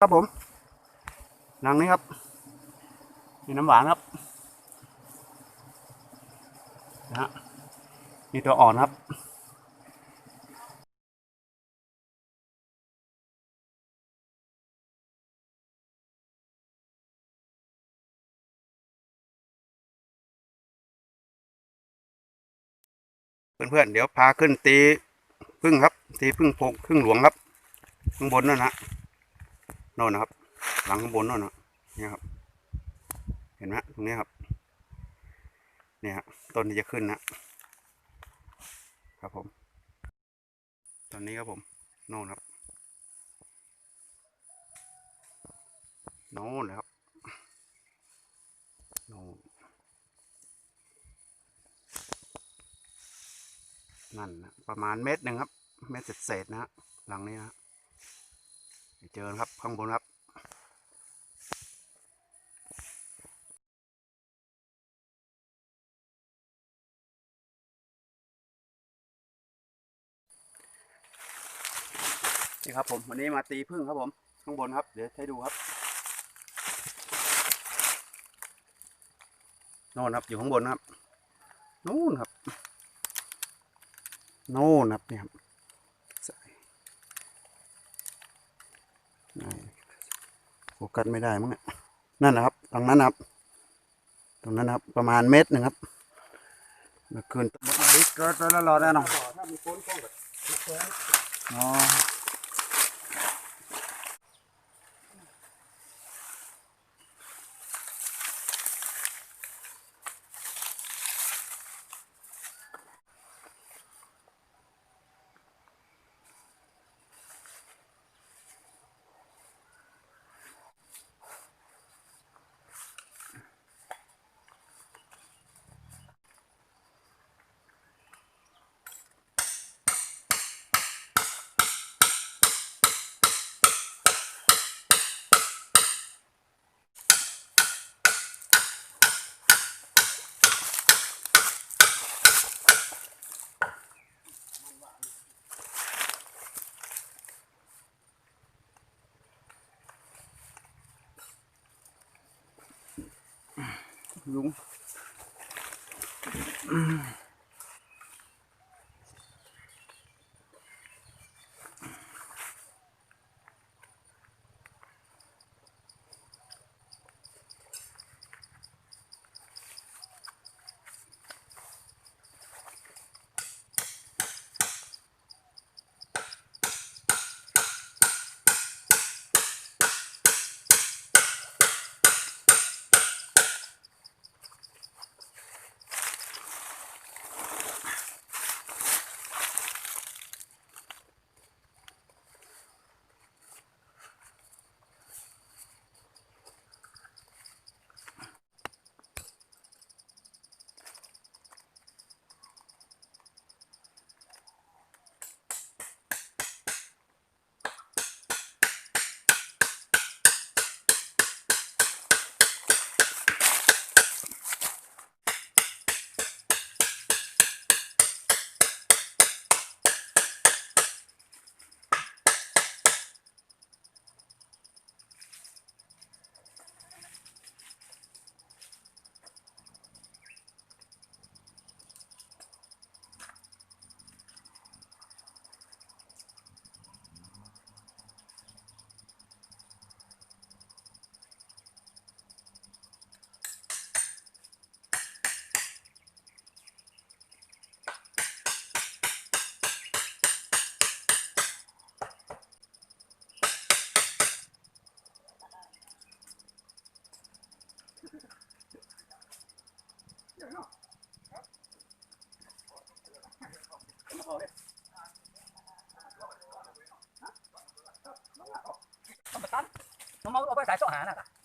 ครับผมหนังนี้ครับมีน้ำหวานครับนะฮะมีตัวอ่อนครับเพื่อนๆเดี๋ยวพาขึ้นตีพึ่งครับ ตีพึ่งโพงพึ่งหลวงครับข้างบนนั่นนะ โน่นนะครับ หลังข้างบนโน่นนะเนี่ยครับ เห็นไหมตรงนี้ครับ เนี่ยต้นที่จะขึ้นนะครับผม ตอนนี้ครับผมโน่นครับโน่นเลยครับโน่นนั่นนะประมาณเมตรหนึ่งครับ เมตรเศษๆนะฮะหลังนี้นะไป เจอครับข้างบนครับนี่ครับผมวันนี้มาตีพึ่งครับผม ข้างบนครับ เดี๋ยวให้ดูครับโน่นครับอยู่ข้างบนครับนู่นครับโน่นครับเนี่ยครับใส่ไหน โฟกัสไม่ได้มั้งนั่นนะครับตรงนั้นนะครับ ตรงนั้นนะครับ ประมาณเมตรหนึ่งครับเมื่อคืนมดมาดิเกิดไปแล้วรอแน่นอนถ้ามีคนต้องแบบอ๋ อ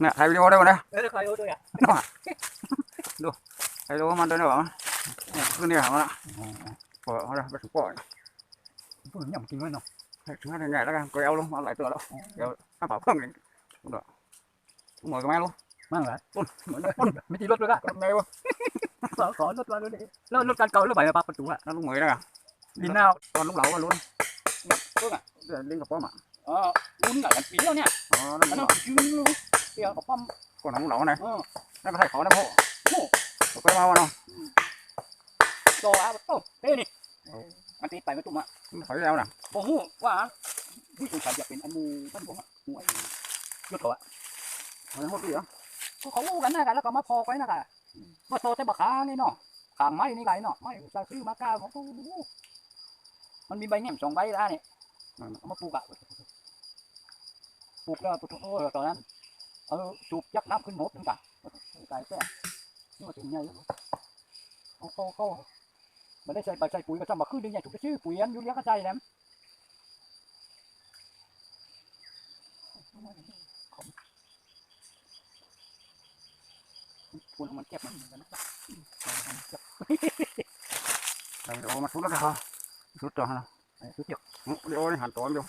เนี่ยถ่ายวิดีโอได้ไหมเนี่ยเออเคยเอาตัวอะถ่ายวิดีโอมันด้วยนะวะเนี่ยขึ้นเนี่ยมาละปล่อยเอาละไปถึงปล่อยพูดอย่างจริงไว้เนาะถึงให้ใหญ่แล้วกันก็เอาลงมาหลายตัวแล้วเดี๋ยวข้าเปล่าเพิ่มอีกดูหมดกันไหมลูกมั่งเหรอปุ่นเหมือนปุ่นไม่ตีรถด้วยกันไงวะขอขอรถมาด้วยดิแล้วรถการเก่าแล้วไปมาปาประตูอะนั่นลูกเหมยนะดินหน้าตอนลูกเหลาก็ลุ้นเพิ่งอะเดี๋ยวลิงกับป้อมอะอ๋อออุ่นกับกันปีแล้วเนี่ยอ๋อนั่นมันเหรต้อ องยืนเตียวกับปั๊มก่อนหนังเหลานะเออนั่นก็ให้เขานะพ่อโอ้เคยมาวะเนาะจออะโอ้เต้นี่มันตีไปมันตุ่มอะมันถอยแล้วนะบอกฮู้ว่าผู้สงสัยจะเป็นอันมูท่านผมอะมูไอ้ยศเขาอะถอยหมดเลยเหรอก็เขารู้กันนะกันแล้วก็มาพอกไว้นะกันว่าโตแต่บักขานี่เนาะขางไม้นี่ไรเนาะไม้ใส่ซื้อมากาของกูมันมีใบแหนมสองใบแล้วเนี่ยเอามาปลูกอะปลูกแล้วโอ้ตอนนั้น เออจูบยักษ์น้ำขึ้นหมดนึงกันกายแป้งนี่มาถึงไงเขาเขาเขาไม่ได้ใส่ใบใส่ปุ๋ยก็จำมาขึ้นดึงใหญ่ถูกชื่อปุ๋ยอันยูเรียก็ใจแล้วควรมันเก็บมันกันนะเดี๋ยวมาสุดแล้วครับสุดตัวฮะสุดยอดเดี๋ยวนี่หันตัวมันอยู่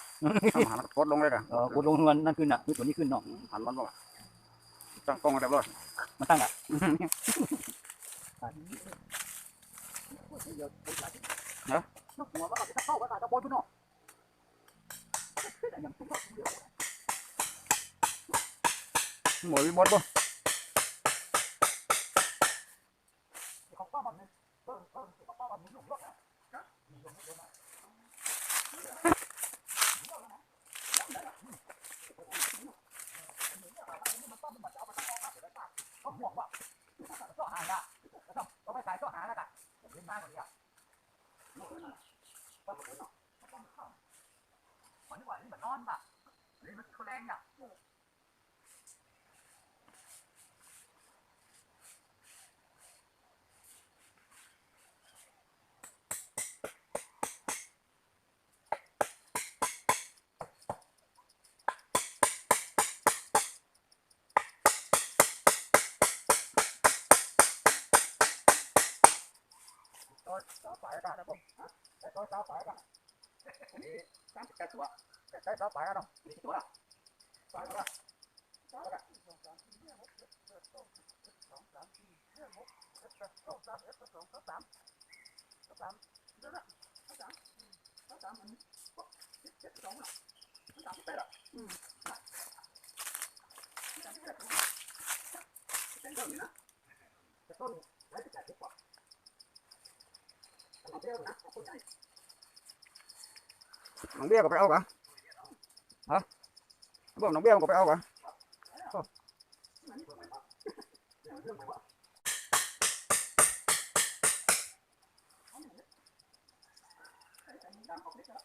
หันกดลงเลยกันเออกูลงเงินนั่นขึ้นน่ะคือตัวนี้ขึ้นเนาะหันมันลงตั้งกล้องเรียบ ร้อยมันตั้งอะเนาะหัวว่าจะเข้า สาวสายกันนะผมแต่ตัวสาวสายกั นนี่สามสิบแปดตัวแต่ใช้ส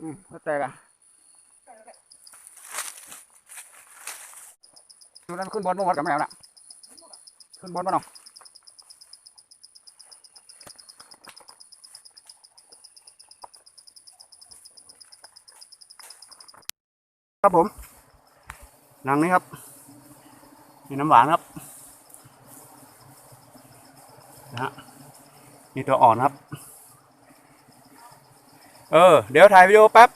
อืมแล้วแต่กันดูนั้นขึ้นบนมาหมดกับแมวน่ะขึ้นบนมาหน่อยครับผมรังนี้ครับ มีน้ำหวานครับนะฮะ มีตัวอ่อนครับ เออ เดี๋ยวถ่ายวิดีโอแป๊บ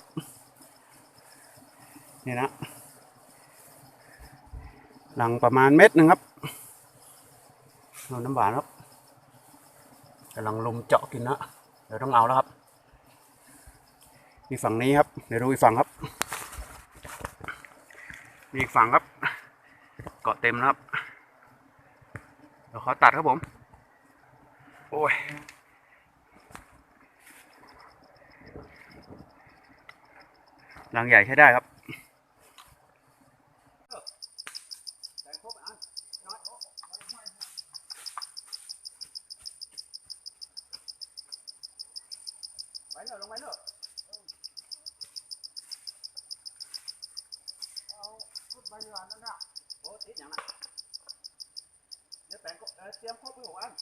นี่นะ หลังประมาณเม็ดหนึ่งครับเอาน้ำหวานครับกำลังลมเจาะกินนะ เดี๋ยวต้องเอาแล้วครับมีฝั่งนี้ครับ เดี๋ยวดูอีกฝั่งครับมีอีกฝั่งครับ เกาะเต็มแล้วครับ เดี๋ยวขอตัดครับผม โอ้ยลังใหญ่ใช้ได้ครับ ไปเนอะลงไปเนอะเอาขึ้นไปดีกว่านั่นน่ะโอ้ติดอย่างน่ะเดี๋ยวแต่งก็เอ่อเตรียมครบไปหกอัน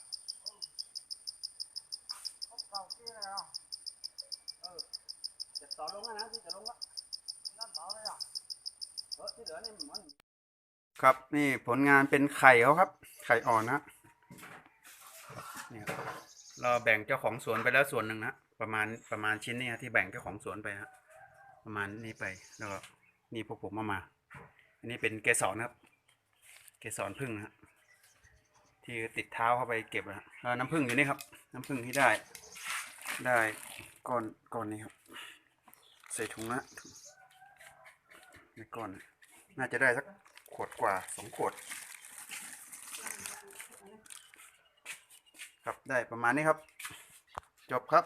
ครบเก่าที่เลยอะเออจะ ต่อลงนะที่จะลงละนั่นต่อเลยอะเออที่เหลือนี่มันครับนี่ผลงานเป็นไข่เขาครับ ไข่อ่อนนะเนี่ยเราแบ่งเจ้าของสวนไปแล้วส่วนหนึ่งนะประมาณประมาณชิ้นนี้ที่แบ่งเจ้าของสวนไปฮะประมาณนี้ไปแล้วก็นี่พวกผมเอามา อันนี้เป็นเกสรครับ เกสรพึ่งฮะที่ติดเท้าเข้าไปเก็บนะน้ำพึ่งอยู่นี่ครับ น้ำพึ่งที่ได้ ได้ก้อนก้อนนี้ครับ ใส่ถุงละในก้อนนะน่าจะได้สักขวดกว่าสองขวด ครับได้ประมาณนี้ครับ จบครับ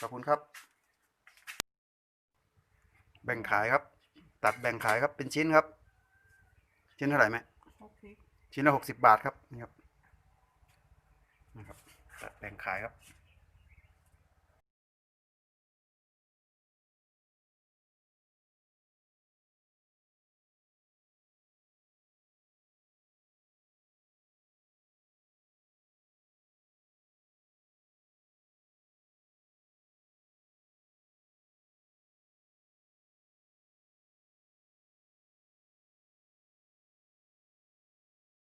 ขอบคุณครับ แบ่งขายครับ ตัดแบ่งขายครับเป็นชิ้นครับ ชิ้นเท่าไหร่ไหมชิ้นละหกสิบบาทครับนี่ครับนะครับตัดแบ่งขายครับ